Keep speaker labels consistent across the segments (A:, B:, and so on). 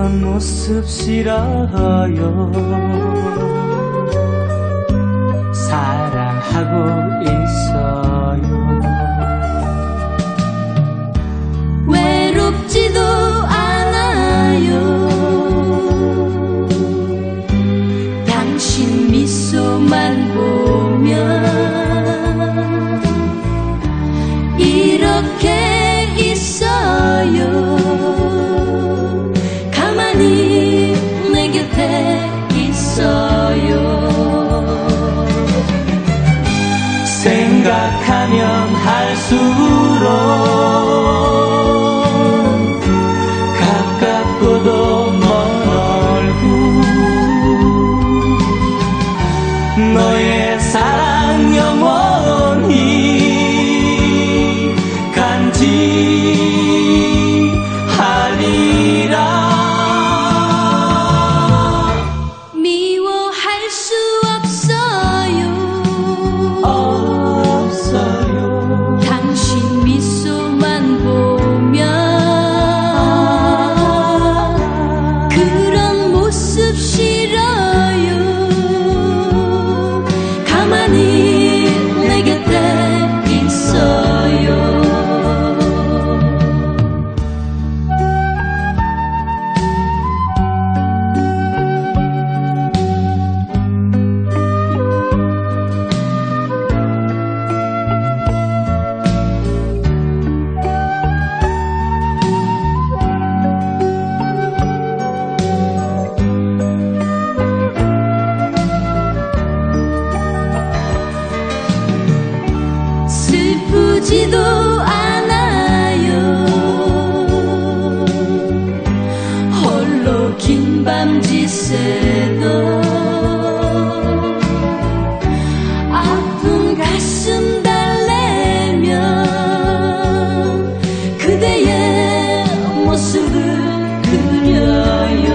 A: 그런 모습 싫어요
B: 사랑하고 내 곁에 있어요.
A: 생각하면 할수록
B: 모 슬프지도 않아요. 홀로 긴 밤 지새도 아픈 가슴 달래면 그대의 모습을 그려요.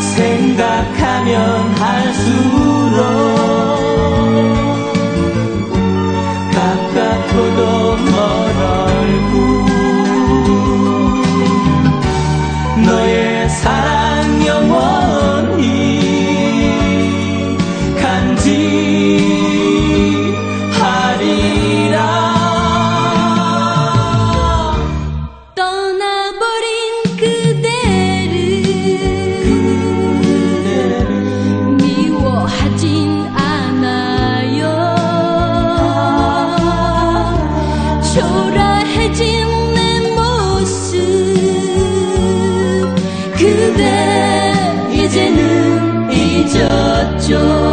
A: 생각하면 할수 사랑 영원히 간지하리라.
B: 떠나버린 그대를 미워하진 않아요. 초라해진 그대 이제는 잊었죠